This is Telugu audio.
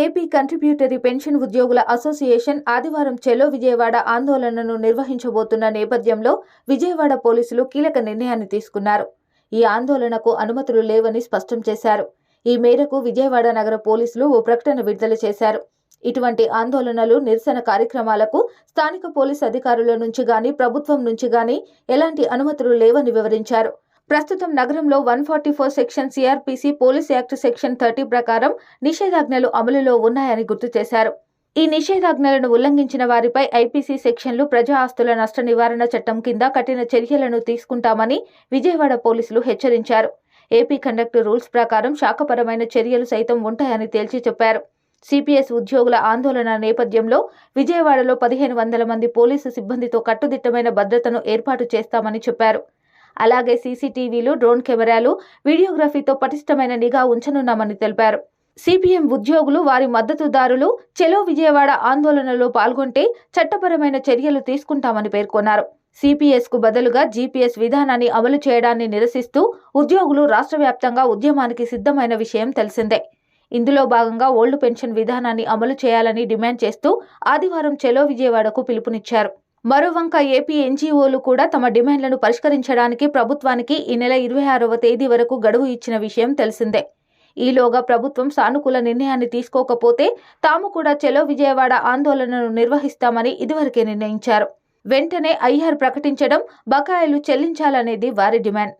ఏపీ కంట్రిబ్యూటరీ పెన్షన్ ఉద్యోగుల అసోసియేషన్ ఆదివారం చెలో విజయవాడ ఆందోళనను నిర్వహించబోతున్న నేపథ్యంలో విజయవాడ పోలీసులు కీలక నిర్ణయాన్ని తీసుకున్నారు. ఈ ఆందోళనకు అనుమతులు లేవని స్పష్టం చేశారు. ఈ మేరకు విజయవాడ నగర పోలీసులు ఓ ప్రకటన విడుదల చేశారు. ఇటువంటి ఆందోళనలు నిరసన కార్యక్రమాలకు స్థానిక పోలీస్ అధికారుల నుంచి గాని ప్రభుత్వం నుంచి గాని ఎలాంటి అనుమతులు లేవని వివరించారు. ప్రస్తుతం నగరంలో one forty four section CrPC police act section thirty ప్రకారం నిషేధాజ్ఞలు అమలులో ఉన్నాయని గుర్తు చేశారు. ఈ నిషేధాజ్ఞలను ఉల్లంఘించిన వారిపై ఐపీసీ సెక్షన్లు ప్రజా ఆస్తుల నష్ట నివారణ చట్టం కింద కఠిన చర్యలను తీసుకుంటామని విజయవాడ పోలీసులు హెచ్చరించారు. ఏపీ కండక్ట్ రూల్స్ ప్రకారం శాఖపరమైన చర్యలు సైతం ఉంటాయని తేల్చి చెప్పారు. సిపిఎస్ ఉద్యోగుల ఆందోళన నేపథ్యంలో విజయవాడలో పదిహేను వందల మంది పోలీసు సిబ్బందితో కట్టుదిట్టమైన భద్రతను ఏర్పాటు చేస్తామని చెప్పారు. అలాగే సీసీటీవీలు డ్రోన్ కెమెరాలు వీడియోగ్రఫీతో పటిష్టమైన నిఘా ఉంచనున్నామని తెలిపారు. సిపిఎం ఉద్యోగులు వారి మద్దతుదారులు చెలో విజయవాడ ఆందోళనలో పాల్గొంటే చట్టపరమైన చర్యలు తీసుకుంటామని పేర్కొన్నారు. సిపిఎస్కు బదులుగా జీపీఎస్ విధానాన్ని అమలు చేయడాన్ని నిరసిస్తూ ఉద్యోగులు రాష్ట్ర వ్యాప్తంగా ఉద్యమానికి సిద్ధమైన విషయం తెలిసిందే. ఇందులో భాగంగా ఓల్డ్ పెన్షన్ విధానాన్ని అమలు చేయాలని డిమాండ్ చేస్తూ ఆదివారం చెలో విజయవాడకు పిలుపునిచ్చారు. మరోవంక ఏపీ ఎన్జీఓలు కూడా తమ డిమాండ్లను పరిష్కరించడానికి ప్రభుత్వానికి ఈ నెల ఇరవై ఆరవ తేదీ వరకు గడువు ఇచ్చిన విషయం తెలిసిందే. ఈలోగా ప్రభుత్వం సానుకూల నిర్ణయాన్ని తీసుకోకపోతే తాము కూడా చెలో విజయవాడ ఆందోళనను నిర్వహిస్తామని ఇదివరకే నిర్ణయించారు. వెంటనే ఐఆర్ ప్రకటించడం బకాయిలు చెల్లించాలనేది వారి డిమాండ్.